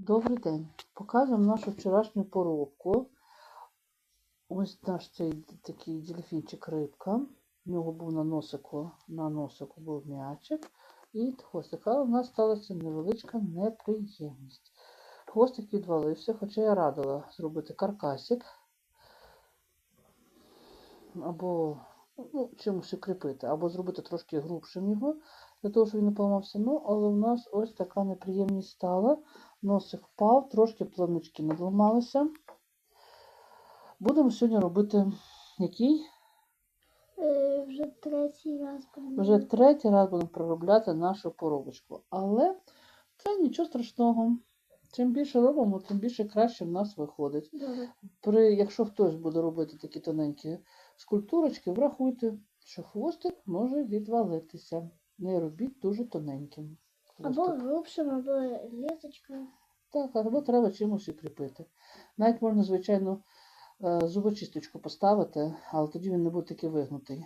Добрий день. Показуємо нашу вчорашню поробку. Ось наш цей такий дельфінчик рибка. У нього був на носику, на носику був м'ячик і хвостик. Але в нас сталася невеличка неприємність. Хвостик відвалився, хоча я радила зробити каркасик або ну, чимось укріпити, або зробити трошки грубшим його, для того, щоб він не поламався. Ну, але в нас ось така неприємність стала. Носик впав, трошки планочки надламалися. Будемо сьогодні робити який? Е, Вже третій раз будемо. Вже третій раз будемо проробляти нашу поробочку. Але це нічого страшного. Чим більше робимо, тим більше краще в нас виходить. Добре. При, якщо хтось буде робити такі тоненькі скульптурочки, врахуйте, що хвостик може відвалитися. Не робіть дуже тоненьким. Або хвостик. грубшим, або лісочкою. Так, або треба чимось укріпити. Навіть можна, звичайно, е, зубочисточку поставити, але тоді він не буде такий вигнутий.